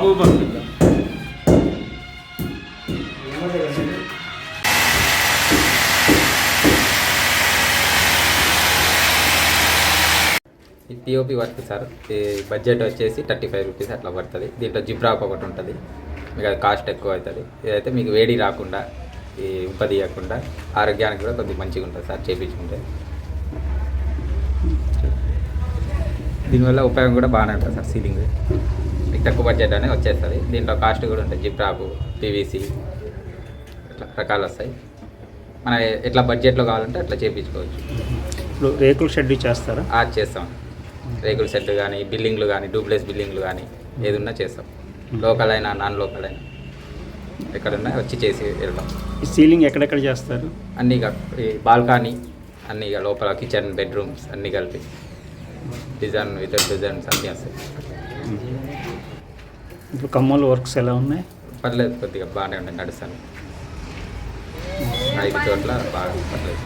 బాబు ఈ POP work sir budget వచ్చేసి thirty five rupees అట్లా పడుతుంది. దీంట్లో జిప్రాక్ ఒకటి ఉంటుంది. మీకు అది కాస్ట్ ఎక్కువ అవుతుంది. ఇదైతే మీకు వేడి రాకుండా ఈ ఉబ్బ తీయకుండా ఆరోగ్యానికి కూడా కొద్దిగా మంచిగా ఉంటుంది సార్ చేయించుకుంటే దీనివల్ల ఉపయోగం కూడా బాగానే ఉంటుంది సార్ సీలింగ్. తక్కువ బడ్జెట్ అనే వచ్చేస్తుంది. దీంట్లో కాస్ట్ కూడా ఉంటుంది. జిప్రాకు పీవీసీ ఇట్లా రకాలు వస్తాయి. మన ఎట్లా బడ్జెట్లో కావాలంటే అట్లా చేయించుకోవచ్చు ఇప్పుడు రేకుల షెడ్ చేస్తారా? ఆ చేస్తాం. రేకుల సెట్ కానీ బిల్డింగ్లు కానీ డూప్లెస్ బిల్డింగ్లు కానీ ఏది ఉన్నా చేస్తాం. లోకల్ అయినా నాన్ లోకల్ అయినా ఎక్కడున్నా వచ్చి చేసి వెళ్తాం. ఈ సీలింగ్ ఎక్కడెక్కడ చేస్తారు? అన్నీ ఈ బాల్కనీ అన్నీ లోపల కిచెన్ బెడ్రూమ్స్ అన్నీ కలిపి. డిజైన్ విత్ డిజైన్స్ అన్నీ వస్తాయి. ఇప్పుడు కమ్మలు వర్క్స్ ఎలా ఉన్నాయి? పర్లేదు కొద్దిగా బాగానే ఉన్నాయి నడుస్తాను ఐదు చోట్ల బాగా పర్లేదు.